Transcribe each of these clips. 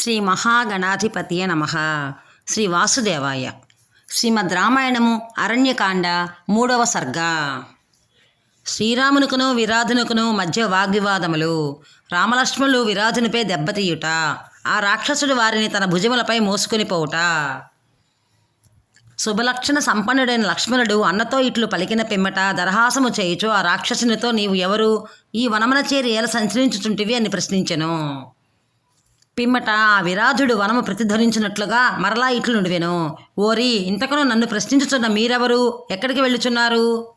శ్రీ మహాగణాధిపతియ నమ. శ్రీ వాసుదేవాయ. శ్రీమద్ రామాయణము అరణ్యకాండ మూడవ సర్గ. శ్రీరామునికును విరాధునుకును మధ్య వాగ్వివాదములు. రామలక్ష్మణులు విరాధునిపై దెబ్బతీయుట. ఆ రాక్షసుడు వారిని తన భుజములపై మోసుకొని పోవుట. శుభలక్షణ సంపన్నుడైన లక్ష్మణుడు అన్నతో ఇట్లు పలికిన పిమ్మట దరహాసము చేయుచు ఆ రాక్షసునితో నీవు ఎవరు? ఈ వనమన చేరి ఎలా సంచరించుచుంటివి అని ప్రశ్నించెను. పిమ్మట ఆ విరాధుడు వనము ప్రతిధ్వనించినట్లుగా మరలా ఇట్లు నుడివెను. ఓరి ఇంతకును నన్ను ప్రశ్నించుచున్న మీరెవరు? ఎక్కడికి వెళ్ళుచున్నారు?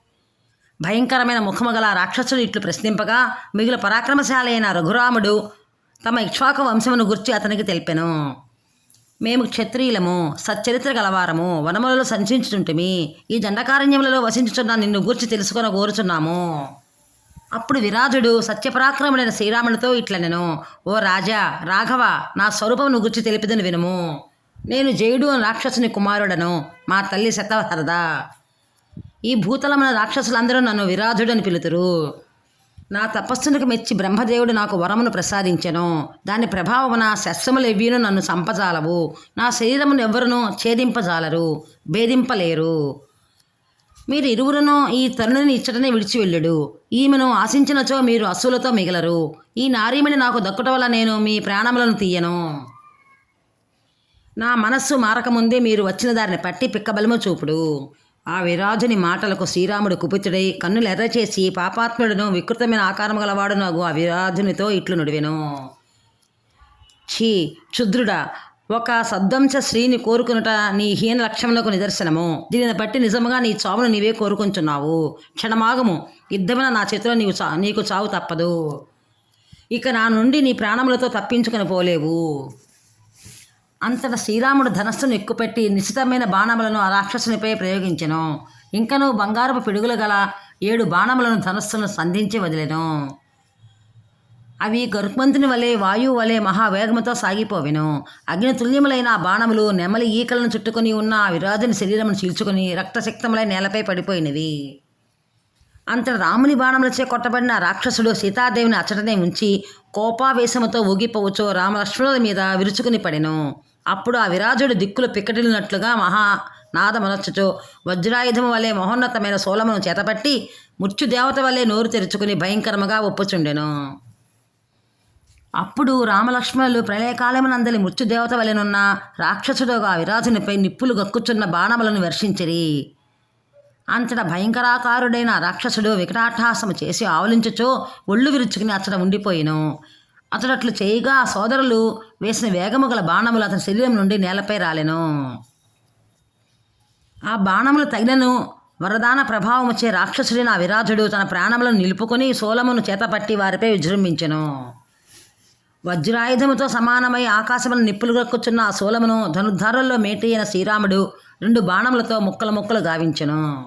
భయంకరమైన ముఖము గల రాక్షసుడు ఇట్లు ప్రశ్నింపగా మిగిలిన పరాక్రమశాలి అయిన రఘురాముడు తమ ఇక్ష్వాక వంశమును గుర్చి అతనికి తెలిపెను. మేము క్షత్రియులము సచ్చరిత్ర గలవారము వనములలో సంచరించుచుంటిమి. ఈ దండకారణ్యములలో వసించుచున్న నిన్ను గూర్చి తెలుసుకొని కోరుచున్నాము అప్పుడు విరాజుడు సత్యపరాక్రముడైన శ్రీరామునితో ఇట్లనెను ఓ రాజా రాఘవ నా స్వరూపమును గుర్చి తెలిపిదని వినుము. నేను జయుడు అని రాక్షసుని కుమారుడను మా తల్లి శతవహరద ఈ భూతలమున రాక్షసులందరూ నన్ను విరాజుడు అని పిలుతురు. నా తపస్సునికి మెచ్చి బ్రహ్మదేవుడు నాకు వరమును ప్రసాదించెను. దాని ప్రభావమున శస్యములు ఎవ్వీను నన్ను సంపజాలవు నా శరీరమును ఎవ్వరును ఛేదింపజాలరు భేదింపలేరు. మీరు ఇరువురును ఈ తరుణుని ఇచ్చటనే విడిచి వెళ్ళాడు. ఈమెను ఆశించినచో మీరు అసూలతో మిగలరు. ఈ నారీమణి నాకు దక్కుట వల్ల నేను మీ ప్రాణములను తీయను. నా మనస్సు మారకముందే మీరు వచ్చిన దారిని పట్టి పిక్కబలము చూపుడు. ఆ విరాజుని మాటలకు శ్రీరాముడు కుపితుడై కన్నులు ఎర్రచేసి పాపాత్ముడును వికృతమైన ఆకారం గలవాడునగు ఆ విరాజునితో ఇట్లు నుడివెను. ఛీ క్షుద్రుడా ఒక సద్వంశ స్త్రీని కోరుకునుట నీ హీన లక్ష్యములకు నిదర్శనము. దీనిని బట్టి నిజముగా నీ చావును నీవే కోరుకుంటున్నావు. క్షణమాగము యుద్ధమైన నా చేతిలో నీవు చా నీకు చావు తప్పదు. ఇక నా నుండి నీ ప్రాణములతో తప్పించుకొని పోలేవు. అంతట శ్రీరాముడు ధనస్సును ఎక్కుపెట్టి నిశ్చితమైన బాణములను ఆ రాక్షసునిపై ప్రయోగించెను. ఇంకను బంగారపు పిడుగులు గల ఏడు బాణములను ధనస్సును సంధించి వదిలేను. అవి గరుత్మంతుని వలె వాయువు వలె మహావేగముతో సాగిపోవెను. అగ్నితుల్యములైన తుల్యములైన బాణములు నెమలి ఈకలను చుట్టుకొని ఉన్న ఆ విరాజుని శరీరమును చీల్చుకొని రక్తశక్తములై నేలపై పడిపోయినవి. అంత రాముని బాణములచే కొట్టబడిన రాక్షసుడు సీతాదేవిని అచ్చటనే ఉంచి కోపావేశముతో ఊగిపోవచ్చో రామలక్ష్మణుల మీద విరుచుకుని పడెను. అప్పుడు ఆ విరాజుడు దిక్కులు పిక్కటిల్లినట్లుగా మహా నాదమనొచ్చుచు వజ్రాయుధము వలె మహోన్నతమైన సోలమును చేతపట్టి మృత్యుదేవత వలె నోరు తెరుచుకుని భయంకరముగా ఒప్పుచుండెను. అప్పుడు రామలక్ష్మణులు ప్రళయకాలమునందలి మృత్యుదేవత వలెనున్న రాక్షసుడుగా విరాజునిపై నిప్పులు గక్కుచున్న బాణములను వర్షించిరి. అంతట భయంకరాకారుడైన రాక్షసుడు వికటాట్టహాసము చేసి ఆవలించుచో ఒళ్ళు విరుచుకుని అతడ ఉండిపోయిను. అతడు అట్లు చేయగా సోదరులు వేసిన వేగము గల బాణములు అతని శరీరం నుండి నేలపై రాలెను. ఆ బాణములు తగినను వరదాన ప్రభావముచే రాక్షసుడైన విరాజుడు తన ప్రాణములను నిలుపుకొని సోలమును చేతపట్టి వారిపై విజృంభించెను. వజ్రాయుధముతో సమానమై ఆకాశమును నిప్పులు గక్కుచున్న ఆ శూలమును ధనుర్ధారుల్లో మేటి అయిన శ్రీరాముడు రెండు బాణములతో ముక్కలు ముక్కలు గావించెను.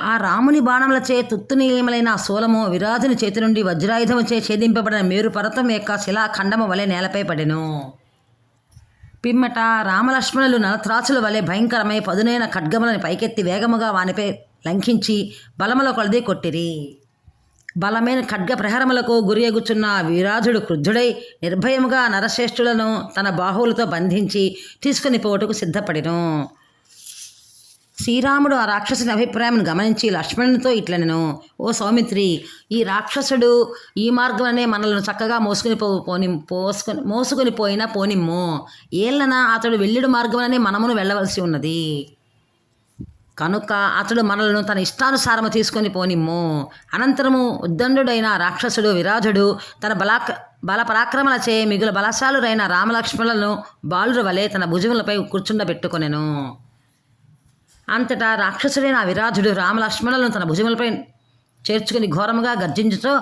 ఆ రాముని బాణములచే తుత్తునీయములైన ఆ శూలము విరాజుని చేతి నుండి వజ్రాయుధముచే ఛేదింపబడిన మేరు పర్వతం యొక్క శిలాఖండము వలె నేలపై పడెను. పిమ్మట రామలక్ష్మణులు నలత్రాచుల వలె భయంకరమై పదునైన ఖడ్గములను పైకెత్తి వేగముగా వానిపై లంఘించి బలముల కొలది కొట్టిరి. బలమైన ఖడ్గ ప్రహరములకు గురియగుచున్న వీరాజుడు క్రుద్ధుడై నిర్భయముగా నరశ్రేష్ఠులను తన బాహువులతో బంధించి తీసుకుని పోవటకు సిద్ధపడిను. శ్రీరాముడు ఆ రాక్షసుని అభిప్రాయం గమనించి లక్ష్మణునితో ఇట్లనెను ఓ సౌమిత్రి ఈ రాక్షసుడు ఈ మార్గంలోనే మనలను చక్కగా మోసుకుని పో పోని పోసుకొని మోసుకొని పోయినా పోనిమ్ము. ఏళ్ళన అతడు వెళ్ళిడు మార్గంలోనే మనమును వెళ్ళవలసి ఉన్నది. కనుక అతడు మనలను తన ఇష్టానుసారము తీసుకొని పోనిమ్ము. అనంతరము ఉద్దండుడైన రాక్షసుడు విరాజుడు తన బలాక్ బల పరాక్రమలచే మిగులు బలశాలురైన రామలక్ష్మణులను బాలుర వలె తన భుజములపై కూర్చుండబెట్టుకొనెను. అంతటా రాక్షసుడైన విరాజుడు రామలక్ష్మణులను తన భుజములపై చేర్చుకుని ఘోరముగా గర్జించుతో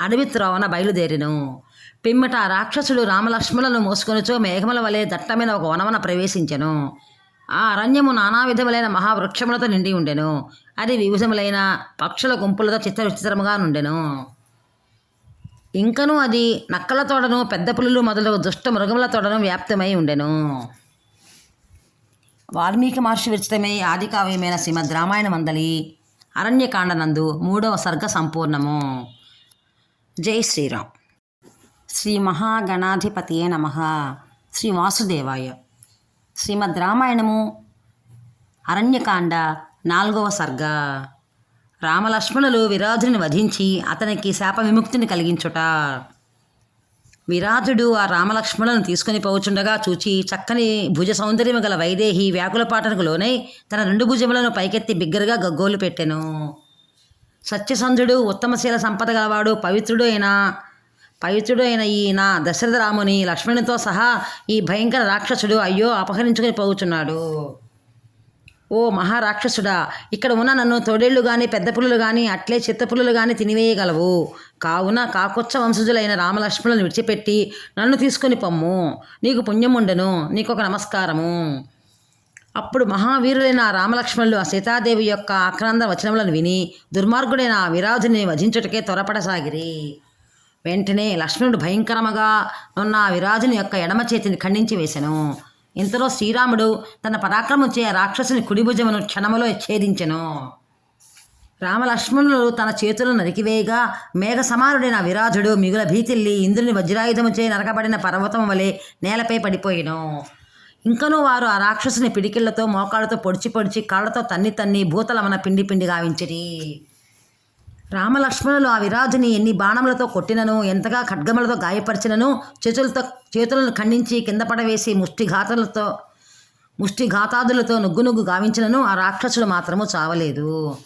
అడవి త్రోవన బయలుదేరిను. పిమ్మట రాక్షసుడు రామలక్ష్మణులను మోసుకొనిచో మేఘముల వలె దట్టమైన ఒక వనవన ప్రవేశించెను. ఆ అరణ్యము నానా విధములైన మహావృక్షములతో నిండి ఉండెను. అది వివిధములైన పక్షుల గుంపులతో చిత్ర విచిత్రముగా నుండెను. ఇంకను అది నక్కల తోడను పెద్ద పులులు మొదలు దుష్ట మృగముల తోడను వ్యాప్తమై ఉండెను. వాల్మీకి మహర్షి విరచితమై ఆది కావ్యమైన శ్రీమద్ రామాయణ మందలి అరణ్యకాండనందు మూడవ సర్గ సంపూర్ణము. జై శ్రీరామ్. శ్రీ మహాగణాధిపతియే నమ. శ్రీ వాసుదేవాయ. శ్రీమద్ రామాయణము అరణ్యకాండ నాలుగవ సర్గ. రామలక్ష్మణులు విరాజుని వధించి అతనికి శాప విముక్తిని కలిగించుట. విరాజుడు ఆ రామలక్ష్మణులను తీసుకుని పోవుచుండగా చూచి చక్కని భుజ సౌందర్యము గల వైదేహి వ్యాకులపాటనకు లోనై తన రెండు భుజములను పైకెత్తి బిగ్గరగా గగ్గోలు పెట్టెను. సత్యసంధుడు ఉత్తమశీల సంపద గలవాడు పవిత్రుడు అయిన పవిత్రుడు అయిన నా దశరథ రాముని లక్ష్మణునితో సహా ఈ భయంకర రాక్షసుడు అయ్యో అపహరించుకుని పోవుచున్నాడు. ఓ మహారాక్షసుడా ఇక్కడ ఉన్న నన్ను తోడేళ్ళు కానీ పెద్ద పులులు కానీ అట్లే చిత్తపులులు కానీ తినివేయగలవు. కావున కాకొచ్చ వంశజులైన రామలక్ష్మణులను విడిచిపెట్టి నన్ను తీసుకొని పొమ్ము. నీకు పుణ్యముండెను నీకొక నమస్కారము. అప్పుడు మహావీరులైన ఆ రామలక్ష్మణులు ఆ సీతాదేవి యొక్క ఆక్రాంత వచనములను విని దుర్మార్గుడైన ఆ విరాజుని వధించుటకే త్వరపడసాగిరి. వెంటనే లక్ష్మణుడు భయంకరముగా ఉన్న విరాజుని యొక్క ఎడమ చేతిని ఖండించి వేశెను ఇంతలో శ్రీరాముడు తన పరాక్రమం చే రాక్షసుని కుడి భుజమును క్షణములో ఛేదించెను. రామలక్ష్మణులు తన చేతులను నరికివేయగా మేఘ సమానుడైన విరాజుడు మిగుల భీతిల్లి ఇంద్రుని వజ్రాయుధముచే నరకబడిన పర్వతం వలె నేలపై పడిపోయాను. ఇంకనూ వారు ఆ రాక్షసుని పిడికిళ్ళతో మోకాళ్ళతో పొడిచి పొడిచి కాళ్ళతో తన్ని తన్ని భూతలమన పిండి పిండి గావించిరి రామలక్ష్మణులు ఆ విరాజుని ఎన్ని బాణములతో కొట్టినను ఎంతగా ఖడ్గములతో గాయపరిచినను చేతులతో చేతులను ఖండించి కింద పడవేసి ముష్టిఘాతలతో ముష్టిఘాతాదులతో నుగ్గు నుగ్గు గావించినను ఆ రాక్షసుడు మాత్రము చావలేదు.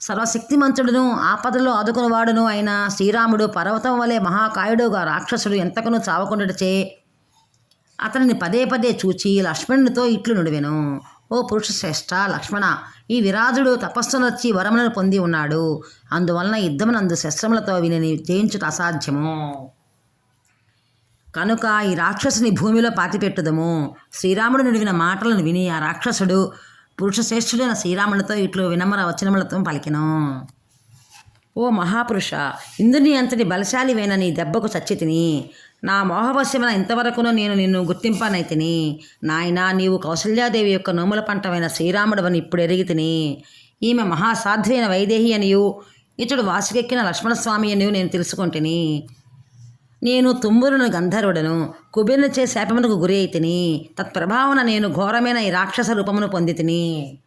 సర్వశక్తిమంతుడును ఆపదలో ఆదుకునివాడును అయిన శ్రీరాముడు పర్వతం వలె మహాకాయుడుగా రాక్షసుడు ఎంతకును చావకుండాచే అతనిని పదే పదే చూచి లక్ష్మణునితో ఇట్లు నుడివెను. ఓ పురుష శ్రేష్ఠ లక్ష్మణ ఈ విరాజుడు తపస్సునొచ్చి వరములను పొంది ఉన్నాడు. అందువలన యుద్ధమునందు శస్త్రములతో వీనిని జయించుట అసాధ్యము. కనుక ఈ రాక్షసుని భూమిలో పాతిపెట్టుదము. శ్రీరాముడు నుడివిన మాటలను విని ఆ రాక్షసుడు పురుషశ్రేష్ఠుడైన శ్రీరాముడితో ఇట్లు వినమ్ర వచనములతో పలికెను. ఓ మహాపురుష ఇంద్రుని అంతటి బలశాలివైన నీ దెబ్బకు చచ్చితిని నా మోహవశ్యమైన ఇంతవరకును నేను నిన్ను గుర్తింపనైతిని. నాయనా నీవు కౌసల్యాదేవి యొక్క నోముల పంటమైన శ్రీరాముడవని ఇప్పుడు ఎరిగి తిని ఈమె మహాసాధ్వి అయిన వైదేహి అనియు ఇతడు వాసికెక్కిన లక్ష్మణస్వామి అనియు నేను తెలుసుకొంటిని. నేను తుమ్మురును గంధర్వుడను కుబేరునిచే శాపమునకు గురి అయితిని. తత్ప్రభావన నేను ఘోరమైన ఈ రాక్షస రూపమును పొందితిని.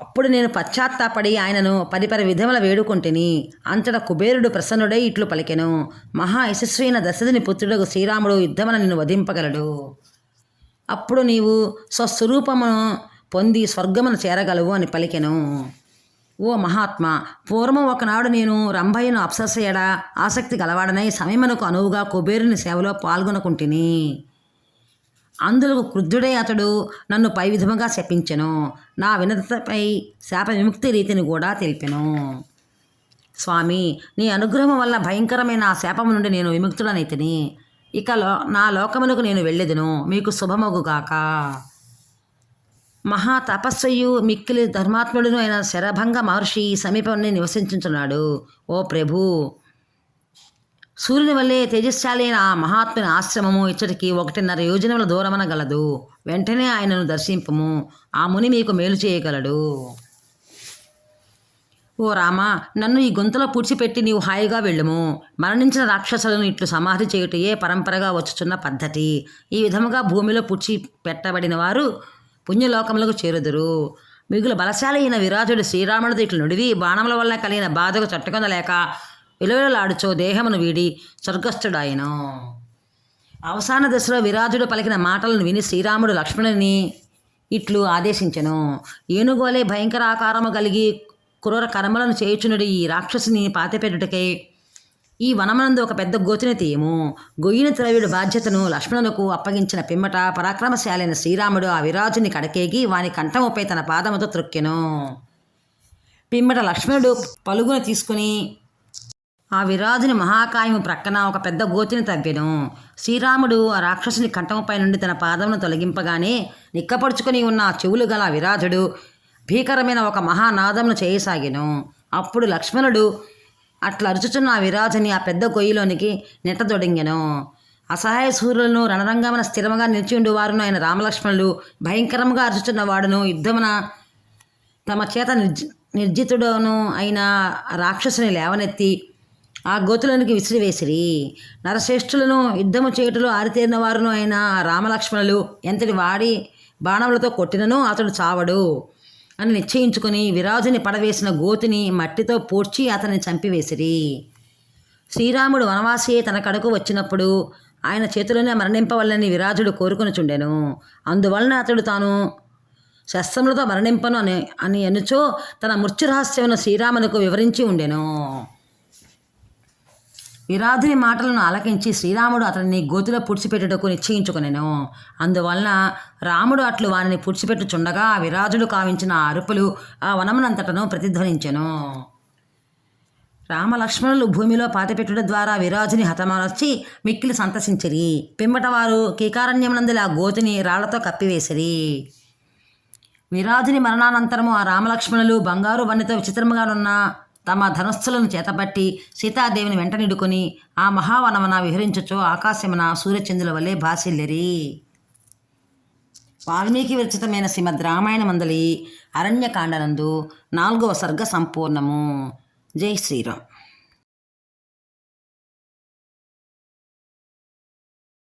అప్పుడు నేను పశ్చాత్తాపడి ఆయనను పరిపరి విధముల వేడుకొంటిని. అంతట కుబేరుడు ప్రసన్నుడై ఇట్లు పలికెను. మహా యశస్వైన దశరథుని పుత్రుడు శ్రీరాముడు యుద్ధమున నిన్ను వధింపగలడు. అప్పుడు నీవు స్వస్వరూపమును పొంది స్వర్గమును చేరగలవు అని పలికెను. ఓ మహాత్మ పూర్వం ఒకనాడు నేను రంభయ్యను అప్సరసయడ ఆసక్తి గలవాడనై సమయమునకు అనువుగా కుబేరుని సేవలో పాల్గొనుకుంటుని. అందులకు క్రుద్ధుడై అతడు నన్ను పై విధముగా శపించెను. నా వినతపై శాప విముక్తి రీతిని కూడా తెలిపెను. స్వామి నీ అనుగ్రహం వల్ల భయంకరమైన ఆ శాపము నుండి నేను విముక్తుడనైతిని ఇక లో నా లోకమునకు నేను వెళ్ళెదను. మీకు శుభమగుగాక మహా తపస్సయు మిక్కిలి ధర్మాత్ముడును అయిన శరభంగ మహర్షి ఈ సమీపంలో నివసించుచున్నాడు. ఓ ప్రభు సూర్యుని వల్లే తేజస్శాలైన అయిన ఆ మహాత్ముని ఆశ్రమము ఇచ్చటికి ఒకటిన్నర యోజనముల దూరమన గలదు. వెంటనే ఆయనను దర్శింపము. ఆ ముని మీకు మేలు చేయగలడు. ఓ రామ నన్ను ఈ గుంతలో పూడ్చిపెట్టి నీవు హాయిగా వెళ్ళుము. మరణించిన రాక్షసులను ఇట్లు సమాధి చేయుటయే పరంపరగా వచ్చుచున్న పద్ధతి. ఈ విధముగా భూమిలో పుడ్చి పెట్టబడిన వారు పుణ్యలోకములకు చేరుదురు. మిగులు బలశాలి అయిన విరాజుడు శ్రీరాముడితో ఇట్లు నుడివి బాణముల వల్ల కలిగిన బాధకు తట్టుకొనలేక విలువలాడుచో దేహమును వీడి స్వర్గస్థుడాయను. అవసాన దశలో విరాజుడు పలికిన మాటలను విని శ్రీరాముడు లక్ష్మణుని ఇట్లు ఆదేశించెను. ఏనుగోలే భయంకర ఆకారము కలిగి క్రూర కర్మలను చేయుచునుడు ఈ రాక్షసుని పాతిపెట్టుటకై ఈ వనమనందు ఒక పెద్ద గోతిని తీయము. గొయ్యిన త్రవ్యుడు బాధ్యతను లక్ష్మణునకు అప్పగించిన పిమ్మట పరాక్రమశాలైన శ్రీరాముడు ఆ విరాజుని కడకేగి వాని కంఠముపై తన పాదముతో త్రొక్కెను. పిమ్మట లక్ష్మణుడు పలుగును తీసుకుని ఆ విరాజుని మహాకాయము ప్రక్కన ఒక పెద్ద గోతిని తవ్వెను. శ్రీరాముడు ఆ రాక్షసుని కంఠముపై నుండి తన పాదమును తొలగింపగానే నిక్కపరుచుకొని ఉన్న ఆ చెవులు గల విరాజుడు భీకరమైన ఒక మహానాదమును చేయసాగాను. అప్పుడు లక్ష్మణుడు అట్లా అరుచుచున్న ఆ విరాజుని ఆ పెద్ద గొయ్యిలోనికి నెట్టదొడింగెను అసహాయ సూర్యులను రణరంగమున స్థిరముగా నిలిచి ఉండువారును ఆయన రామలక్ష్మణులు భయంకరముగా అరుచుచున్న వాడును. యుద్ధమున తమ చేత నిర్జి నిర్జితుడును అయిన రాక్షసుని లేవనెత్తి ఆ గోతులనికి విసిరివేసిరి. నరశ్రేష్ఠులను యుద్ధము చేయుటలో ఆరితేరిన వారును అయిన ఆ రామలక్ష్మణులు ఎంతటి వాడి బాణములతో కొట్టినను అతడు చావడు అని నిశ్చయించుకుని విరాజుని పడవేసిన గోతిని మట్టితో పూడ్చి అతన్ని చంపివేసిరి. శ్రీరాముడు వనవాసియే తన కడకు వచ్చినప్పుడు ఆయన చేతిలోనే మరణింపవల్లని విరాజుడు కోరుకునిచుండెను. అందువలన అతడు తాను శస్త్రములతో మరణింపను అని అని అనుచో తన మృత్యురహస్యమును శ్రీరామునకు వివరించి ఉండెను. విరాధుని మాటలను ఆలకించి శ్రీరాముడు అతనిని గోతిలో పుడిచిపెట్టుటకు నిశ్చయించుకునేను. అందువలన రాముడు అట్లు వారిని పుడిచిపెట్టుచుండగా విరాజుడు కావించిన ఆ అరుపులు ఆ వనమునంతటను ప్రతిధ్వనించెను. రామలక్ష్మణులు భూమిలో పాతిపెట్టుట ద్వారా విరాజుని హతమార్చి మిక్కిలి సంతసించిరి. పిమ్మట వారు కీకారణ్యమునందుల ఆ గోతిని రాళ్ళతో కప్పివేసిరి. విరాజుని మరణానంతరము ఆ రామలక్ష్మణులు బంగారు వన్నెతో విచిత్రముగానున్న తమ ధనస్సులను చేతపట్టి సీతాదేవిని వెంటనిడుకొని ఆ మహావనమున విహరించుచో ఆకాశమున సూర్యచంద్రుల వలె భాసిల్లెరి. వాల్మీకి విరచితమైన శ్రీమద్ రామాయణ మందలి అరణ్యకాండనందు నాలుగవ సర్గ సంపూర్ణము. జై శ్రీరామ్.